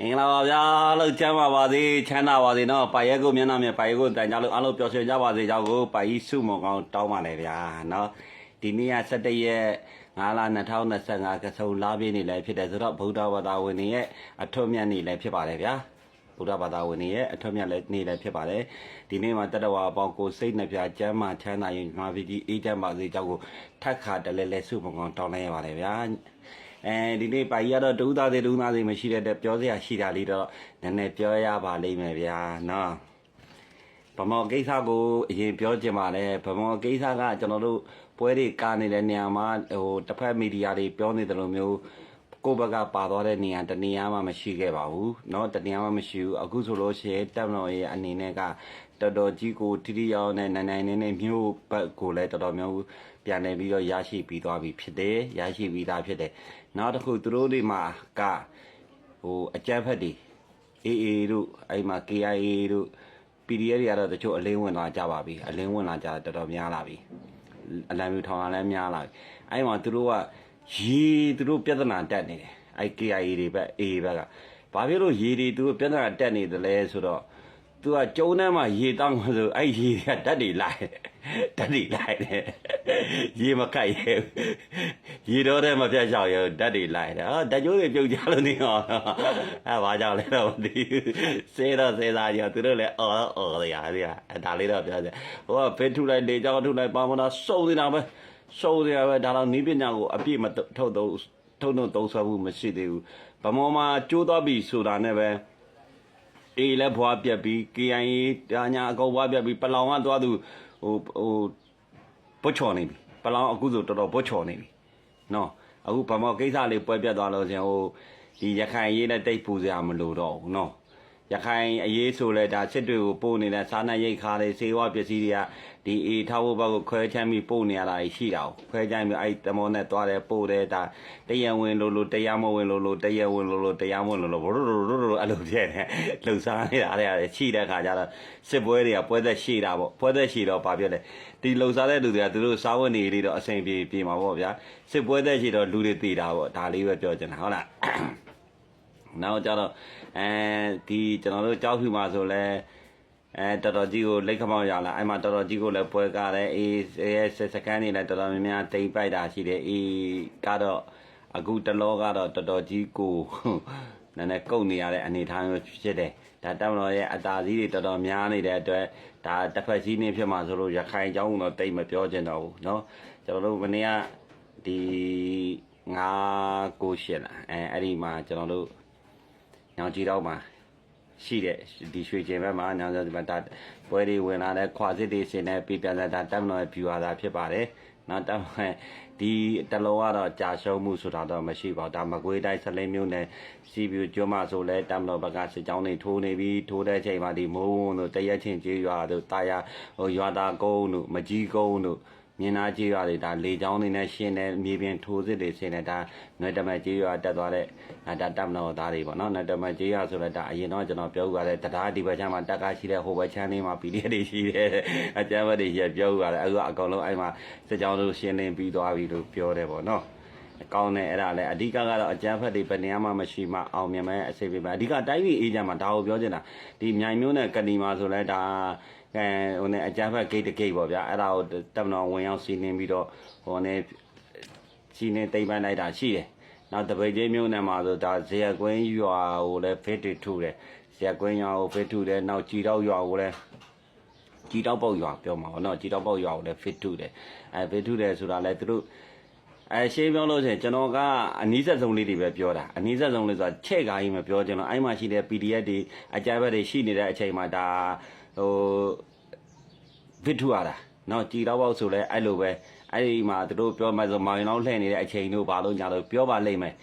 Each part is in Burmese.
မင်္ဂလာပါဗျာအားလုံးချမ်းပါပါစေချမ်းသာပါစေနော်ပါရဲကိုမျက်နှာမြင်ပါရဲကိုတန်ကြလို့အားလုံးပျော်ရွှင်ကြပါစေကြောင်းကိုပါကြီးစုမုံကောင်းတောင်းပါလေဗျာနော်ဒီနေ့က17ရက်9လ2025ကဆုံလာပြည့်နေ့လည်းဖြစ်တယ်ဆိုတော့ဗုဒ္ဓဘာသာဝင်တွေရဲ့အထွတ်မြတ်နေ့လည်းဖြစ်ပါတယ်ဗျာဗုဒ္ဓဘာသာဝင်တွေရဲ့အထွတ်မြတ်လည်းနေ့လည်းဖြစ်ပါတယ်ဒီနေ့မှာတတဝါအပေါင်းကိုစိတ်နှပြကျမ်းမာချမ်းသာရင်မာပြည်ကြီးအေးချမ်းပါစေကြောင်းကိုထက်ခါတလဲလဲစုမုံကောင်းတောင်းလိုက်ရပါတယ်ဗျာ အဲဒီနေ့ပါကြီးကတော့ဒုသားသေးဒုသားသေးမရှိတဲ့အတွက်ပြောစရာရှိတာလေးတော့နည်းနည်းပြောရပါလိမ့်မယ်ဗျာနော်ဗမောကိစ္စကိုအရင်ပြောချင်ပါတယ်ဗမောကိစ္စကကျွန်တော်တို့ပွဲတွေကားနေတဲ့နေရာမှာဟိုတစ်ဖက်မီဒီယာတွေပြောနေတယ်လို့မျိုးကိုယ့်ဘက်ကပါသွားတဲ့နေရာတနေရာမှမရှိခဲ့ပါဘူးเนาะတနေရာမှမရှိဘူးအခုဆိုလို့ရှိရင်တက်မတော်ရဲ့အနေနဲ့က တော်တော်ကြီးကိုတိတိယောင်နဲ့နိုင်နိုင်နေနေမျိုးဘက်ကိုလည်းတော်တော်မျိုးပြန်နေပြီးတော့ရရှိပြီးသွားပြီဖြစ်တယ်ရရှိပြီးသားဖြစ်တယ်နောက်တစ်ခုသူတို့တွေမှာကဟိုအကြမ်းဖက်တွေ AA တို့အဲ့မှာ KIA တို့ PDF တွေကတော့တချို့အလင်းဝင်လာကြပါပြီအလင်းဝင်လာကြတော်တော်များလာပြီအလံမျိုးထောင်လာလည်းများလာပြီအဲ့မှာသူတို့ကရေသူတို့ပြဿနာတက်နေတယ်အဲ့ KIA တွေဘက် AA ဘက်ကဘာဖြစ်လို့ရေတွေသူတို့ပြဿနာတက်နေတယ်လဲဆိုတော့ သူကကျုံထဲမှာရေတောင်းဆိုအဲ့ရေတွေကဓာတ်တွေလိုက်ဓာတ်တွေလိုက်တယ်ရေမကတ်ရဲရေတော့တဲ့မပြတ်ချောက်ရဲဓာတ်တွေလိုက်တယ်ဟာဓာတ်ကျိုးတွေပြုတ်ကြလို့နေအောင်အဲဘာကြောင့်လဲတော့မသိဘူးစေတော့စေသားကြီးသူတို့လည်းအော်အော်ရရအဲဒါလေးတော့ပြောတယ်ဟိုကဖေးထုလိုက်လေကြောင်းထုလိုက်ပါမလားစုံနေတာပဲစုံနေတာပဲဒါတော့နီးပညာကိုအပြည့်မထုတ်တော့ထုံထုံသုံးဆွဲမှုမရှိသေးဘူးဗမောမှာကျိုးတော့ပြီဆိုတာနဲ့ပဲ အေးလည်းဘွားပြက်ပြီး KIA ဒါညာအကောဘွားပြက်ပြီးပလောင်ကသွားသူဟိုဟိုပုတ်ချော်နေပြီပလောင်အခုဆိုတော်တော်ပုတ်ချော်နေပြီနော်အခုဗမောကိစ္စလေးပွဲပြတ်သွားလို့ရှင်ဟိုဒီရခိုင်ရေးနဲ့တိတ်ပူစရာမလိုတော့ဘူးနော် ရခိုင်အရေးဆိုလဲဒါစစ်တွေကိုပို့နေတဲ့စားနပ်ရိတ်ခါတွေစေဝါပစ္စည်းတွေကဒီအေထားဖို့ဘက်ကိုခွဲချမ်းပြီးပို့နေရတာရှိတာကိုခွဲချမ်းပြီးအဲ့တမောနဲ့သွားတယ်ပို့တယ်ဒါတရားဝင်လို့လို့တရားမဝင်လို့လို့တရားဝင်လို့လို့တရားမဝင်လို့လို့ဘရရရအဲ့လိုဖြစ်နေလှုပ်ရှားနေတာအဲ့ဒါရှိတဲ့ခါကျတော့စစ်ပွဲတွေကပွဲသက်ရှိတာပေါ့ပွဲသက်ရှိတော့ဘာပြောလဲဒီလှုပ်ရှားတဲ့လူတွေကသူတို့စားဝတ်နေလေးတော့အဆင်ပြေပြေမှာပေါ့ဗျာစစ်ပွဲသက်ရှိတော့လူတွေတည်တာပေါ့ဒါလေးပဲပြောချင်တာဟုတ်လား နောက်ကြတော့အဲဒီကျွန်တော်တို့ကြောက်ဖြူမှာဆိုလဲအဲတော်တော်ကြီးကိုလက်ခမောက်ရလာအဲ့မှာတော်တော်ကြီးကိုလည်းပွဲကားတယ်အေးရဲ့စကန်နေလည်းတော်တော်များများတိမ်ပိုက်တာရှိတယ်အေးကတော့အခုတလောကတော့တော်တော်ကြီးကိုနည်းနည်းကုတ်နေရတဲ့အနေအထားမျိုးဖြစ်တယ်ဒါတက်မတော်ရဲ့အတားကြီးတွေတော်တော်များနေတဲ့အတွက်ဒါတစ်ဖက်ကြီးနေဖြစ်မှာဆိုလို့ရခိုင်เจ้าတော့တိတ်မပြောချင်တော့ဘူးเนาะကျွန်တော်တို့မနေ့ကဒီ9 9ရှစ်လားအဲအဲ့ဒီမှာကျွန်တော်တို့ ညောင်ကြီးတော့မှာရှိတဲ့ဒီရွှေကျင်ဘက်မှာညောင်ကြီးဘက်ဒါပွဲတွေဝင်လာတဲ့ခွာစစ်တွေဆင်းနေပြပြန်လာတာတက်မလို့ view လာဖြစ်ပါတယ်။နောက်တက်မဒီတလုံးကတော့ကြာရှုံးမှုဆိုတာတော့မရှိပါဘူး။ဒါမကွေးတိုင်းဆလိမ့်မျိုးနဲ့စီပြူကျွမဆိုလဲတက်မလို့ဘက်ကစစ်ကြောင်းတွေထိုးနေပြီးထိုးတဲ့ချိန်မှာဒီမိုးဝုံတို့တရက်ချင်းကျေးရွာတို့တာယာဟိုရွာသားကုန်းတို့မကြီးကုန်းတို့ မြင်းသားကြီးရွာတွေဒါလေချောင်းတွေနဲ့ရှင်းတဲ့မြေပြင်ထိုးစစ်တွေဆင်းတဲ့ဒါနွေတမကြီးရွာတက်သွားတဲ့ဒါတပ်မတော်သားတွေပေါ့နော်နွေတမကြီးရွာဆိုတော့ဒါအရင်တော့ကျွန်တော်ပြောဥပါတယ်တရားဒီဘက်ချမ်းမှာတက်ကားရှိတဲ့ဟိုဘက်ချမ်းလေးမှာ PDF တွေရှိတယ်အကြမ်းဘက်တွေရပြောဥပါတယ်အခုအကောင်လုံးအဲ့မှာစစ်ကြောင်းတို့ရှင်းလင်းပြီးသွားပြီလို့ပြောတယ်ပေါ့နော် ကောင်းတယ်အဲ့ဒါလည်းအဓိကကတော့အကြမ်းဖက်တွေဘယ်နေရာမှမရှိမှအောင်မြင်မဲ့အစိပ်ပဲအဓိကတိုင်းပြည်အေးချမ်းမှာဒါကိုပြောချင်တာဒီမြိုင်မျိုးနဲ့ကဏီမှာဆိုလဲဒါအဲဟိုနဲ့အကြမ်းဖက်ဂိတ်တဂိတ်ပေါ့ဗျာအဲ့ဒါကိုတက်မတော်ဝင်ရောက်စီးနှင်းပြီးတော့ဟိုနဲ့စီးနှင်းတိမ့်ပန်းလိုက်တာရှိတယ်နောက်တပိတ်ချင်းမျိုးနဲ့မှာဆိုဒါဇေယကွင်းရွာကိုလည်းဖေးတွေထုတယ်ဇေယကွင်းရွာကိုဖေးထုတယ်နောက်ကြည်တော့ရွာကိုလည်းကြည်တော့ပေါက်ရွာပြောမှာပေါ့နော်ကြည်တော့ပေါက်ရွာကိုလည်းဖေးထုတယ်အဲဖေးထုတယ်ဆိုတာလည်းသူတို့ အဲရှေးပြောလို့ဆိုရင်ကျွန်တော်ကအနည်းဆက်ဆုံးလေးတွေပဲပြောတာအနည်းဆက်ဆုံးလေးဆိုတာချဲ့ကားကြီးမပြောကျွန်တော်အဲ့မှာရှိတဲ့ PDF တွေအကြမ်းဖက်တွေရှိနေတဲ့အချိန်မှာဒါဟိုဗစ်ထူရတာနော်ကြည်တော့ပေါ့ဆိုလဲအဲ့လိုပဲအဲ့ဒီမှာသူတို့ပြောမှဆိုမောင်ရင်တော့လှည့်နေတဲ့အချိန်တို့ဘာလို့ညာလို့ပြောပါလိမ့်မယ်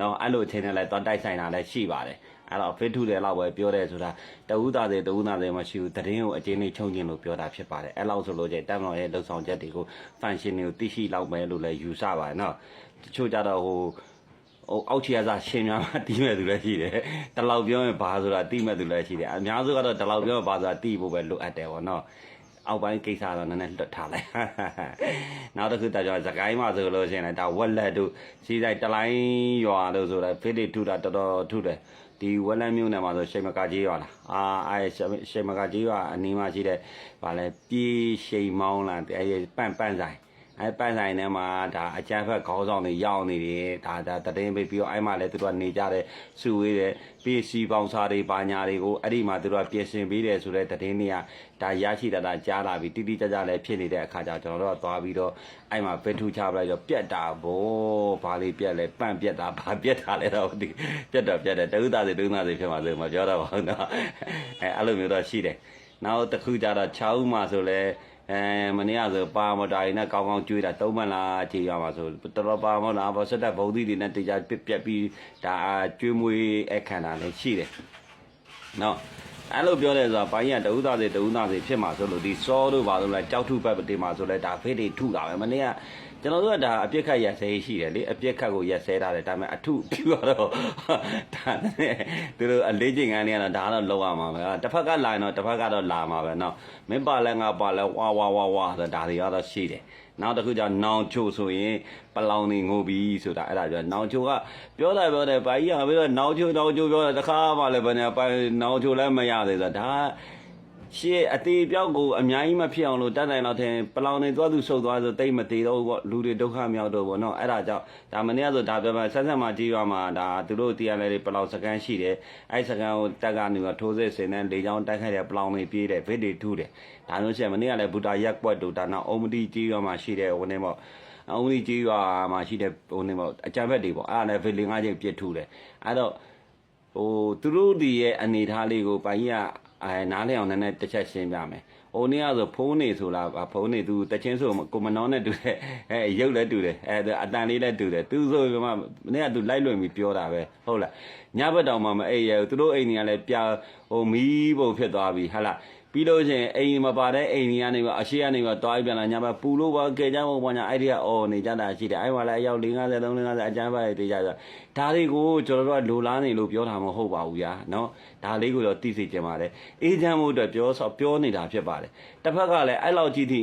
နော်အဲ့လိုအချိန်နဲ့လဲသွားတိုက်ဆိုင်တာလည်းရှိပါတယ် အဲ့တော့ဖစ်ထုတယ်လောက်ပဲပြောတယ်ဆိုတာတဝူးသားတွေတဝူးသားတွေမရှိဘူးတရင်ကိုအချင်းလေးချုံချင်းလို့ပြောတာဖြစ်ပါတယ်အဲ့လောက်ဆိုလို့ကျတမ်တော်ရဲ့လှုပ်ဆောင်ချက်တွေကိုဖန်ရှင်တွေကိုသိရှိလောက်ပဲလို့လဲယူဆပါတယ်နော်တချို့ကြတော့ဟိုဟိုအောက်ခြေအစားရှင်များမှတီးမဲ့သူလည်းရှိတယ်။တလောက်ပြောရင်ဘာဆိုတာတီးမဲ့သူလည်းရှိတယ်။အများစုကတော့တလောက်ပြောရင်ဘာဆိုတာတီးဖို့ပဲလိုအပ်တယ်ပေါ့နော်။ အောက်ပိုင်းကိစ္စတော့နည်းနည်းလွတ်ထားလိုက်နောက်တစ်ခုတော့ကျွန်တော်စကိုင်းမှာဆိုလို့ရှိရင်လည်းဒါဝက်လက်တို့စီးဆိုင်တလိုင်းရွာတို့ဆိုတော့ဖိလိထူတာတော်တော်ထူတယ်ဒီဝက်လက်မြို့နယ်မှာဆိုရှိမကကြီးရွာလားအာအဲရှိမကကြီးရွာအနီးမှာရှိတဲ့ဗာလဲပြေးရှိန်မောင်းလားအဲပန့်ပန့်ဆိုင် အဲပန့်ဆိုင်ထဲမှာဒါအကြမ်းဖက်ခေါင်းဆောင်တွေရောက်နေတယ်ဒါဒါတတင်းပေးပြီးတော့အဲ့မှာလည်းသူတို့ကနေကြတဲ့စုဝေးတဲ့ပြေးစီပေါင်းစားတွေပါညာတွေကိုအဲ့ဒီမှာသူတို့ကပြင်ဆင်ပေးတယ်ဆိုတဲ့တတင်းတွေကဒါရရှိတာဒါကြားလာပြီးတိတိကျကျလည်းဖြစ်နေတဲ့အခါကျကျွန်တော်တို့ကသွားပြီးတော့အဲ့မှာပဲထူချပလိုက်တော့ပြက်တာဗောဘာလေးပြက်လဲပန့်ပြက်တာဘာပြက်တာလဲတော့ဒီပြက်တော့ပြက်တယ်တဥသားစီတဥသားစီဖြစ်မှာဆိုမပြောတော့ပါဘူးနော်အဲအဲ့လိုမျိုးတော့ရှိတယ်နောက်တစ်ခုကျတော့6ဦးမှာဆိုလဲ အဲမနေ့ကဆိုပါမတာရီနဲ့ကောင်းကောင်းကျွေးတာသုံးမလားကြည်ရမှာဆိုတော်တော်ပါမလားဘောဆက်တဲ့ဘုံသီးတွေနဲ့တေချာပြက်ပြက်ပြီးဒါကျွေးမွေးအခမ်းတာလည်းရှိတယ်နော်အဲ့လိုပြောတယ်ဆိုတာဘိုင်းရတဦးသားစီတဦးသားစီဖြစ်မှာဆိုလို့ဒီစောတို့ပါလို့လဲကြောက်ထုဘက်တင်မှာဆိုလဲဒါဖေးတွေထုတာပဲမနေ့က ကျွန်တော်တို့ကဒါအပြစ်ခတ်ရက်ဆဲရှိတယ်လေအပြစ်ခတ်ကိုရက်ဆဲထားတယ်ဒါပေမဲ့အထုပြတော့ဒါနဲ့သူတို့အလေးချိန်ကန်းနေရတော့ဒါတော့လောက်ရမှာပဲတစ်ဖက်ကလာရင်တော့တစ်ဖက်ကတော့လာမှာပဲเนาะမင်းပါလဲငါပါလဲဝါဝါဝါဝါဆိုဒါတွေကတော့ရှိတယ်နောက်တစ်ခုကျနောင်ချိုဆိုရင်ပလောင်နေငိုပြီးဆိုတာအဲ့ဒါပြောနောင်ချိုကပြောတာပြောတယ်ဘာကြီးကပြီးတော့နောင်ချိုနောင်ချိုပြောတယ်တခါမှလည်းဘယ်နဲ့ပိုင်နောင်ချိုလည်းမရသေးဆိုတာဒါ ရှေ့အသေးပြောက်ကိုအများကြီးမဖြစ်အောင်လို့တတ်နိုင်တော့ထင်ပလောင်နေသွားသူဆုတ်သွားဆိုတိတ်မသေးတော့ဘူးပေါ့လူတွေဒုက္ခမြောက်တော့ပေါ့နော်အဲ့ဒါကြောင့်ဒါမနေ့ကဆိုဒါပြောမှဆက်ဆက်မှကြီးရွာမှာဒါသူတို့တရားလဲပလောင်စကန်ရှိတယ်အဲ့စကန်ကိုတက်ကနေတော့ထိုးစစ်ဆင်တဲ့လေချောင်းတိုက်ခိုက်တဲ့ပလောင်တွေပြေးတယ်ဗစ်တွေထူးတယ်ဒါမျိုးချက်မနေ့ကလည်းဘူတာရက်ကွက်တို့ဒါနောက်အုံမတီကြီးရွာမှာရှိတဲ့ဟိုနေပေါ့အုံမတီကြီးရွာမှာရှိတဲ့ဟိုနေပေါ့အကြံဘက်တွေပေါ့အဲ့ဒါလည်းဗစ်လင်၅ချိန်ပြစ်ထူးတယ်အဲ့တော့ဟိုသူတို့ဒီရဲ့အနေထားလေးကိုပိုင်ကြီးက အဲနားလည်အောင်နည်းနည်းတစ်ချက်ရှင်းပြမယ်။ဟိုနေ့ကဆိုဖုန်းနေဆိုလားဖုန်းနေသူတချင်းဆိုကိုမနောနဲ့တူတယ်။အဲရုပ်လည်းတူတယ်။အဲအတန်လေးလည်းတူတယ်။သူဆိုကမှနေ့ကသူလိုက်လွင်ပြီးပြောတာပဲ။ဟုတ်လား။ညဘက်တောင်မှမအိပ်ရဘူး။သူတို့အိမ်တွေကလည်းပြဟိုမီးပုံဖြစ်သွားပြီဟာလား။ ပြီးလို့ချင်းအိမ်မပါတဲ့အိမ်ကြီးကနေပါအရှိကနေပါတွားပြီးပြန်လာညဘက်ပူလို့ပါကဲကြဖို့ပါညာအဲ့ဒီကအော်နေကြတာရှိတယ်အဲ့မှာလည်းအယောက်450 350အကျန်းပါတွေတေးကြဆိုဒါတွေကိုကျွန်တော်တို့ကလိုလားနေလို့ပြောတာမဟုတ်ပါဘူးဗျာနော်ဒါလေးကိုတော့သိစေချင်ပါတယ်အေးချမ်းမှုအတွက်ပြောဆိုပြောနေတာဖြစ်ပါတယ်တစ်ဖက်ကလည်းအဲ့လောက်ကြီးထိ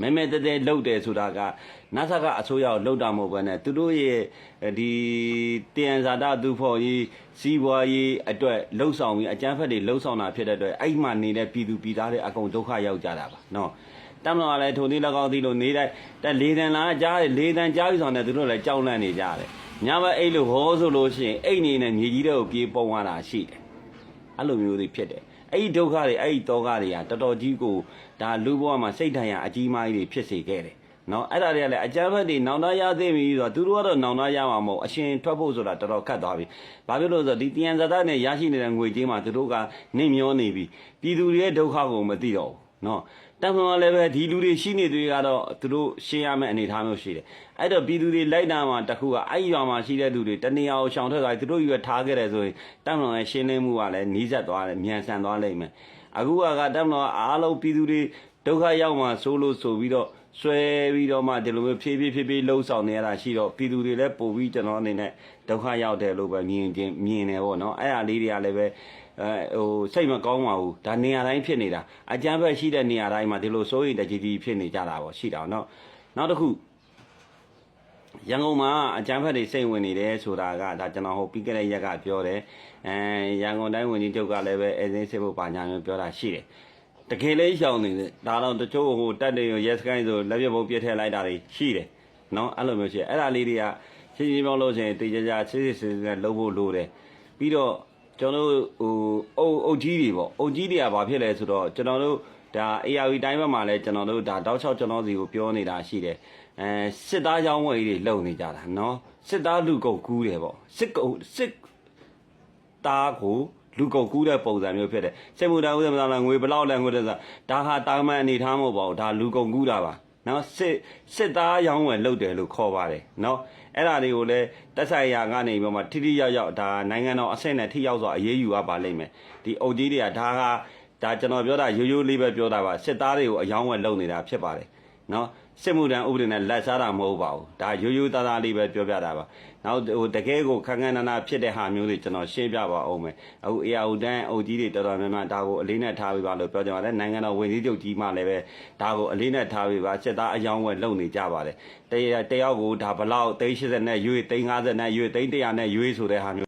မဲမဲတဲတဲလှုပ်တယ်ဆိုတာကနတ်ဆကအစိုးရကိုလှုပ်တာမဟုတ်ဘဲနဲ့သူတို့ရဲ့ဒီတယံဇာတသူဖို့ကြီးစီးပွားရေးအတွက်လှုပ်ဆောင်ပြီးအကျန်းဖက်တွေလှုပ်ဆောင်တာဖြစ်တဲ့အတွက်အဲ့မှနေတဲ့ပြည်သူပြည်သားတွေအကုန်ဒုက္ခရောက်ကြတာပါနော်တမတော်ကလည်းထုံသေး၎င်းသေးလို့နေတိုင်းတက်လေးတန်လားကြားတယ်လေးတန်ကြားပြီးဆောင်တယ်သူတို့လည်းကြောက်လန့်နေကြတယ်ညဘက်အိတ်လို့ဟောဆိုလို့ရှိရင်အိတ်နေနဲ့မြေကြီးတွေကိုပြေးပုံရတာရှိတယ် အဲ့လိုမျိုးတွေဖြစ်တယ်အဲ့ဒီဒုက္ခတွေအဲ့ဒီတောကတွေကတော်တော်ကြီးကိုဒါလူဘဝမှာစိတ်ထိုင်ရအကြီးမားကြီးတွေဖြစ်စေခဲ့တယ်နော်အဲ့ဒါတွေကလည်းအကြမ်းဖက်တွေနောင်တရသိပြီဆိုတော့သူတို့ကတော့နောင်တရမှာမဟုတ်အရှင်ထွက်ဖို့ဆိုတာတော်တော်ခက်သွားပြီ။ဘာဖြစ်လို့လဲဆိုတော့ဒီတယံဇာတနဲ့ရရှိနေတဲ့ငွေကြေးမှာသူတို့ကနေမျောနေပြီ။ပြည်သူတွေရဲ့ဒုက္ခကိုမသိတော့ဘူး နော်။တမန်လည်းပဲဒီလူတွေရှိနေတွေကတော့သူတို့ရှင်းရမယ့်အနေအထားမျိုးရှိတယ်။အဲ့တော့ပြည်သူတွေလိုက်တာမှာတခုကအဲ့ရွာမှာရှိတဲ့သူတွေတနေရာကိုရှောင်ထွက်သွားသူတို့ရွယ်ထားခဲ့တယ်ဆိုရင်တမန်ရဲ့ရှင်းလင်းမှုကလည်းနီးစပ်သွားတယ်မြန်ဆန်သွားလိမ့်မယ်။အခုကတမန်အားလုံးပြည်သူတွေဒုက္ခရောက်မှဆိုလို့ဆိုပြီးတော့ ဆွဲပြီးတော့မှဒီလိုမျိုးဖြည်းဖြည်းဖြည်းဖြည်းလှုပ်ဆောင်နေရတာရှိတော့ပြည်သူတွေလည်းပို့ပြီးကျွန်တော်အနေနဲ့ဒုက္ခရောက်တယ်လို့ပဲမြင်ချင်းမြင်တယ်ပေါ့နော်အဲ့အလေးတွေကလည်းပဲအဲဟိုစိတ်မကောင်းပါဘူးဒါနေရာတိုင်းဖြစ်နေတာအကြမ်းဖက်ရှိတဲ့နေရာတိုင်းမှာဒီလိုစိုးရိမ်တကြီးကြီးဖြစ်နေကြတာပေါ့ရှိတာเนาะနောက်တစ်ခုရန်ကုန်မှာအကြမ်းဖက်တွေစိတ်ဝင်နေတယ်ဆိုတာကဒါကျွန်တော်ဟိုပြီးခဲ့တဲ့ရက်ကပြောတယ်အဲရန်ကုန်တိုင်းဝန်ကြီးချုပ်ကလည်းပဲအဲစင်းစစ်ဖို့ပါညာမျိုးပြောတာရှိတယ် တကယ်လေးရှောင်နေတယ်ဒါတော့တချို့ဟိုတက်တယ်ရဲစကိုင်းဆိုလက်ပြပုံပြစ်ထည့်လိုက်တာတွေရှိတယ်နော်အဲ့လိုမျိုးရှိအဲ့ဒါလေးတွေကရှင်းရှင်းပြောလို့ရှိရင်တေချာချာစစ်စစ်စစ်စစ်လုပ်ဖို့လိုတယ်ပြီးတော့ကျွန်တော်တို့ဟိုအုပ်အုပ်ကြီးတွေပေါ့အုပ်ကြီးတွေကဘာဖြစ်လဲဆိုတော့ကျွန်တော်တို့ဒါ ARV တိုင်းဘက်မှာလည်းကျွန်တော်တို့ဒါတောက်ချောက်ကျွန်တော်စီကိုပြောနေတာရှိတယ်အဲစစ်သားကြောင်းဝယ်တွေလုံနေကြတာနော်စစ်သားလူကုန်ကူးတယ်ပေါ့စစ်ကုန်စစ်သားကို လူကုန်ကူးတဲ့ပုံစံမျိုးဖြစ်တယ်စိတ်မူတာဥဒ္ဒမလာငွေဘလောက်လဲငွေတဲ့ဆိုဒါဟာတာမန်အနေထားမဟုတ်ပါဘူးဒါလူကုန်ကူးတာပါနော်စစ်စစ်သားရောင်းဝယ်လုပ်တယ်လို့ခေါ်ပါတယ်နော်အဲ့ဒါတွေကိုလည်းတက်ဆိုင်ရာကနေပြီးမှထိထိရောက်ရောက်ဒါနိုင်ငံတော်အဆင့်နဲ့ထိရောက်စွာအရေးယူရပါလိမ့်မယ်ဒီအုပ်ကြီးတွေကဒါဟာဒါကျွန်တော်ပြောတာရိုးရိုးလေးပဲပြောတာပါစစ်သားတွေကိုအယောင်းဝယ်လုပ်နေတာဖြစ်ပါတယ်နော် စစ်မှုထမ်းဥပဒေနဲ့လက်စားတာမဟုတ်ပါဘူးဒါရိုးရိုးသားသားလေးပဲပြောပြတာပါနောက်ဟိုတကယ်ကိုခန်းခန်းနာနာဖြစ်တဲ့ဟာမျိုးတွေကျွန်တော်ရှင်းပြပါအောင်မယ်အခု AR တန်းအုပ်ကြီးတွေတော်တော်များများဒါကိုအလေးနဲ့ထားပြီးပါလို့ပြောကြပါတယ်နိုင်ငံတော်ဝန်ကြီးချုပ်ကြီးမှလည်းပဲဒါကိုအလေးနဲ့ထားပြီးပါစစ်သားအယောင်းဝယ်လုပ်နေကြပါတယ်တရတယောက်ကိုဒါဘလောက်380နဲ့ရွေး350နဲ့ရွေး300နဲ့ရွေးဆိုတဲ့ဟာမျိုး